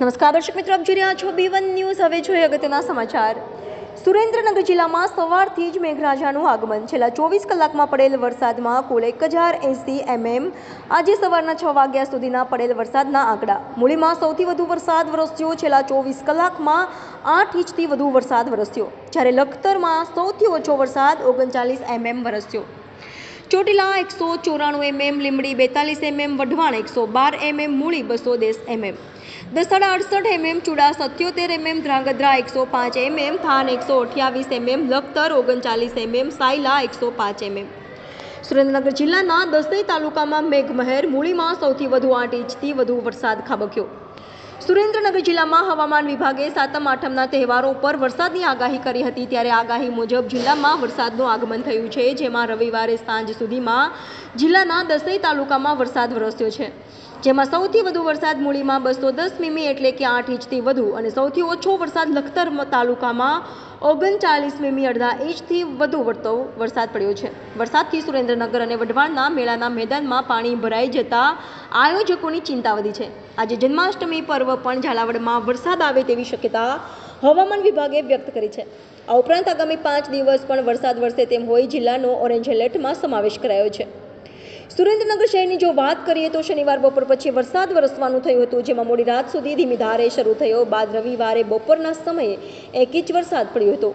નમસ્કાર, દર્શક મિત્રો, આપ જોઈ રહ્યા છો બી વન ન્યૂઝ હવે જોઈએ અગત્યના સમાચાર. સુરેન્દ્રનગર જિલ્લામાં સવારથી જ મેઘરાજાનું આગમન. છેલ્લા ચોવીસ કલાકમાં પડેલ વરસાદમાં કુલ એક હજાર એંસી એમએમ. આજે સવારના છ વાગ્યા સુધીના પડેલ વરસાદના આંકડા. મૂળીમાં સૌથી વધુ વરસાદ વરસ્યો. છેલ્લા ચોવીસ કલાકમાં આઠ ઇંચથી વધુ વરસાદ વરસ્યો. જ્યારે લખતરમાં સૌથી ઓછો વરસાદ ઓગણચાલીસ એમએમ વરસ્યો. ચોટીલા એકસો ચોરાણું એમએમ લીમડી બેતાલીસ એમએમ, વઢવાણ એકસો બાર એમએમ, મૂળી બસો દસ એમએમ. દસાડા અડસઠ એમએમ, ચુડા સત્યોતેર એમએમ, ધ્રાંગધ્રા એકસો પાંચ એમએમ, થાન એકસો અઠ્યાવીસ એમએમ, લખતર ઓગણચાલીસ એમએમ, સાયલા એકસો પાંચ એમએમ. સુરેન્દ્રનગર જિલ્લાના દસઈ તાલુકામાં મેઘમહેર, મૂળીમાં સૌથી વધુ આઠ ઇંચથી વધુ વરસાદ ખાબક્યો. સુરેન્દ્રનગર જિલ્લામાં હવામાન વિભાગે સાતમ આઠમના તહેવારો પર વરસાદની આગાહી કરી હતી ત્યારે આગાહી મુજબ જિલ્લામાં વરસાદનું આગમન થયું છે, જેમાં રવિવારે સાંજ સુધીમાં જિલ્લાના દસેય તાલુકામાં વરસાદ વરસ્યો છે. જેમાં સૌથી વધુ વરસાદ મૂળીમાં બસો દસ મીમી એટલે કે આઠ ઇંચથી વધુ અને સૌથી ઓછો વરસાદ લખતર તાલુકામાં ઓગણચાલીસ મીમી અડધા ઇંચથી વધુ વધતો વરસાદ પડ્યો છે. વરસાદથી સુરેન્દ્રનગર અને વઢવાણના મેળાના મેદાનમાં પાણી ભરાઈ જતા આયોજકોની ચિંતા વધી છે. આજે જન્માષ્ટમી પર્વ પણ ઝાલાવાડમાં વરસાદ આવે તેવી શક્યતા હવામાન વિભાગે વ્યક્ત કરી છે. આ ઉપરાંત આગામી પાંચ દિવસ પણ વરસાદ વરસે તેમ હોઈ જિલ્લાનો ઓરેન્જ એલર્ટમાં સમાવેશ કરાયો છે. સુરેન્દ્રનગર શહેરની જો વાત કરીએ તો શનિવાર બપોર પછી વરસાદ વરસવાનું થયું હતું, જેમાં મોડી રાત સુધી ધીમી ધારે શરૂ થયો. બાદ રવિવારે બપોરના સમયે એક ઇંચ વરસાદ પડ્યો હતો.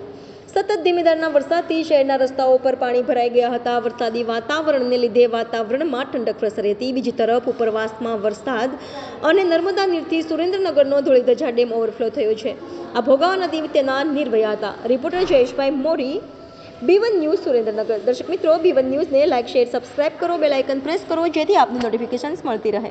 સતત ધીમી ધારના વરસાદથી શહેરના રસ્તાઓ પર પાણી ભરાઈ ગયા હતા. વરસાદી વાતાવરણને લીધે વાતાવરણમાં ઠંડક પ્રસરી હતી. બીજી તરફ ઉપરવાસમાં વરસાદ અને નર્મદા નીરથી સુરેન્દ્રનગરનો ધોળીધજા ડેમ ઓવરફ્લો થયો છે. આ ભોગાવા નદી તેના નિર્ભયા હતા. Reporter Jayeshbhai Mori B one news Surendranagar. દર્શક મિત્રો બીવન ન્યૂઝને લાઇક શેર, સબસ્ક્રાઇબ કરો, બેલ આઇકન પ્રેસ કરો, જેથી આપની નોટિફિકેશન્સ મળતી રહે.